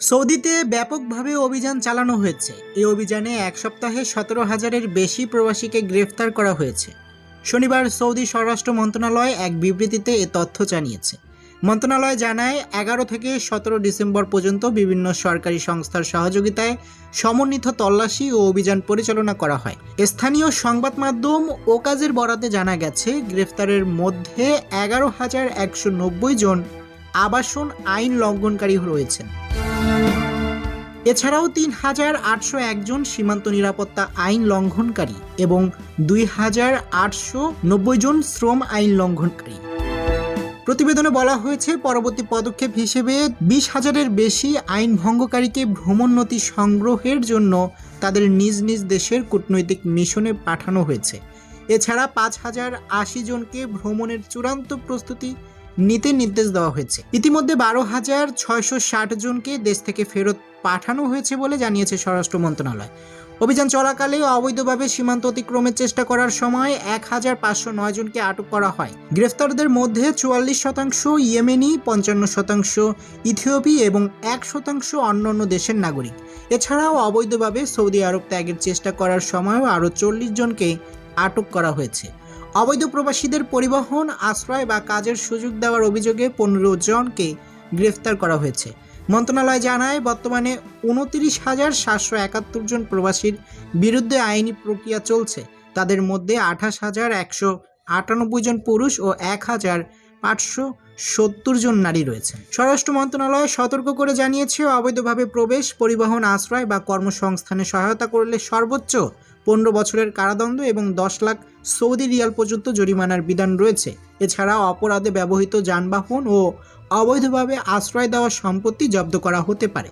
সৌদিতে ব্যাপকভাবে অভিযান চালানো হয়েছে। এই অভিযানে এক সপ্তাহে সতেরো হাজারের বেশি প্রবাসীকে গ্রেফতার করা হয়েছে। শনিবার সৌদি স্বরাষ্ট্র মন্ত্রণালয় এক বিবৃতিতে এ তথ্য জানিয়েছে। মন্ত্রণালয় জানায়, এগারো থেকে সতেরো ডিসেম্বর পর্যন্ত বিভিন্ন সরকারি সংস্থার সহযোগিতায় সমন্বিত তল্লাশি ও অভিযান পরিচালনা করা হয়। স্থানীয় সংবাদ মাধ্যম ওকাজের বরাতে জানা গেছে, গ্রেফতারের মধ্যে এগারো হাজার একশো নব্বই জন আবাসন আইন লঙ্ঘনকারী রয়েছেন। এছাড়াও তিন হাজার আটশো একজন সীমান্ত নিরাপত্তা আইন লঙ্ঘনকারী এবং দুই হাজার আটশো নব্বই জন শ্রম আইন লঙ্ঘনকারী। প্রতিবেদনে বলা হয়েছে, পরবর্তী পদক্ষেপ হিসেবে বিশ হাজারের বেশি আইন ভঙ্গকারীকে ভ্রমণনথি সংগ্রহের জন্য তাদের নিজ নিজ দেশের কূটনৈতিক মিশনে পাঠানো হয়েছে। এছাড়া পাঁচ হাজার আশি জনকে ভ্রমণের চূড়ান্ত প্রস্তুতি নিতে নির্দেশ দেওয়া হয়েছে। ইতিমধ্যে বারো হাজার ছয়শো ষাট জনকে দেশ থেকে ফেরত পাঠানো হয়েছে বলে জানিয়েছে স্বরাষ্ট্র মন্ত্রণালয়। অভিযান চলাকালে অবৈধভাবে সীমান্ত অতিক্রমের চেষ্টা করার সময় এক হাজার পাঁচশো নয় জনকে আটক করা হয়। গ্রেফতারদের মধ্যে চুয়াল্লিশ শতাংশ ইয়েমেনি, পঞ্চান্ন শতাংশ ইথিওপি এবং এক শতাংশ অন্যান্য দেশের নাগরিক। এছাড়াও অবৈধভাবে সৌদি আরব ত্যাগের চেষ্টা করার সময়ও আরও চল্লিশ জনকে আটক করা হয়েছে। অবৈধ প্রবাসীদের পরিবহন, আশ্রয় বা কাজের সুযোগ দেওয়ার অভিযোগে পনেরো জনকে গ্রেফতার করা হয়েছে। মন্ত্রণালয় জানায়, বর্তমানে উনত্রিশ হাজার সাতশো একাত্তর জন প্রবাসীর বিরুদ্ধে আইনি প্রক্রিয়া চলছে। তাদের মধ্যে আঠাশ হাজার একশো আটানব্বই জন পুরুষ ও এক হাজার আটশো সত্তর জন নারী রয়েছে। স্বরাষ্ট্র মন্ত্রণালয় সতর্ক করে জানিয়েছে, অবৈধভাবে প্রবেশ, পরিবহন, আশ্রয় বা কর্মসংস্থানে সহায়তা করলে সর্বোচ্চ পনেরো বছরের কারাদণ্ড এবং দশ লাখ সৌদি রিয়াল পর্যন্ত জরিমানার বিধান রয়েছে। এছাড়া অপরাধে ব্যবহৃত যানবাহন ও অবৈধভাবে আশ্রয় দেওয়া সম্পত্তি জব্দ করা হতে পারে।